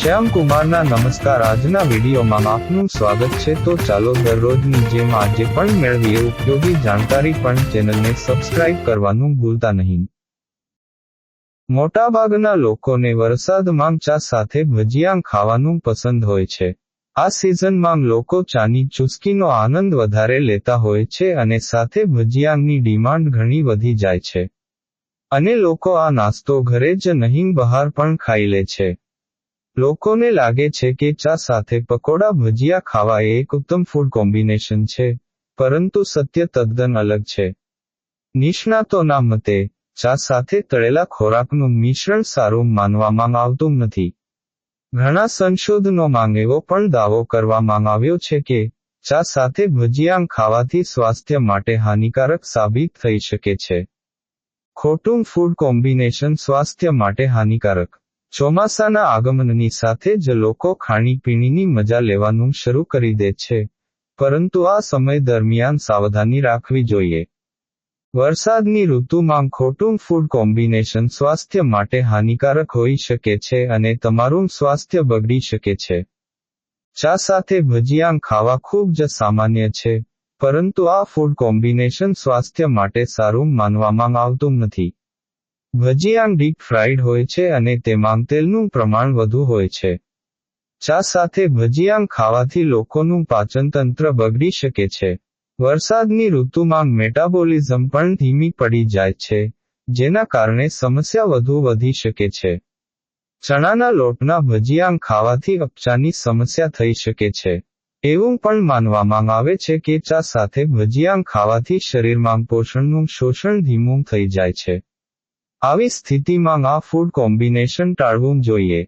શ્યામ કુમારના નમસ્કાર. આજના વિડીયોમાં આપનું સ્વાગત છે. તો ચાલો દરરોજની જેમ આજે પણ મેળવીએ ઉપયોગી જાણકારી પણ ચેનલને સબસ્ક્રાઇબ કરવાનું ભૂલતા નહીં. મોટાભાગના લોકોને વરસાદમાં ચા સાથે ભજીયાંગ ખાવાનું પસંદ હોય છે. આ સિઝનમાં લોકો ચાની ચુસ્કીનો આનંદ વધારે લેતા હોય છે અને સાથે ભજીયાંગની ડિમાન્ડ ઘણી વધી જાય છે. અને લોકો આ નાસ્તો ઘરે જ નહીં, બહાર પણ ખાઈ લે છે. લોકોને લાગે છે કે ચા સાથે પકોડા ભજીયા ખાવા એ એક ઉત્તમ ફૂડ કોમ્બિનેશન છે, પરંતુ સત્ય તદ્દન અલગ છે. નિષ્ણાતોના મતે, ચા સાથે તળેલા ખોરાકનું મિશ્રણ સારું માનવામાં આવતું નથી. ઘણા સંશોધનોમાં એવો પણ દાવો કરવામાં આવ્યો છે કે, ચા સાથે ભજીયા ખાવાથી સ્વાસ્થ્ય માટે હાનિકારક સાબિત થઈ શકે છે. ખોટું ફૂડ કોમ્બિનેશન સ્વાસ્થ્ય માટે હાનિકારક. ચોમાસાના આગમનની સાથે જ લોકો ખાણીપીણીની મજા લેવાનું શરૂ કરી દે છે. પરંતુ આ સમય દરમિયાન સાવધાની રાખવી જોઈએ. વરસાદની ઋતુમાં ખોટું ફૂડ કોમ્બિનેશન સ્વાસ્થ્ય માટે હાનિકારક હોઈ શકે છે અને તમારું સ્વાસ્થ્ય બગડી શકે છે. ચા સાથે ભજીયાંગ ખાવા ખૂબ જ સામાન્ય છે, પરંતુ આ ફૂડ કોમ્બિનેશન સ્વાસ્થ્ય માટે સારું માનવામાં આવતું નથી. ભજીયા ડીપ ફ્રાઈડ હોય છે અને તેમાં તેલનું પ્રમાણ વધુ હોય છે. ચા સાથે ભજીયાંગ ખાવાથી લોકોનું પાચનતંત્ર બગડી શકે છે. વરસાદની ઋતુમાં મેટાબોલિઝમ પણ ધીમી પડી જાય છે, જેના કારણે સમસ્યા વધુ વધી શકે છે. ચણાના લોટના ભજીયાંગ ખાવાથી અપચાની સમસ્યા થઈ શકે છે. એવું પણ માનવામાં આવે છે કે ચા સાથે ભજીયાંગ ખાવાથી શરીરમાં પોષણનું શોષણ ધીમું થઈ જાય છે. આવી સ્થિતિમાં આ ફૂડ કોમ્બિનેશન ટાળવું જોઈએ.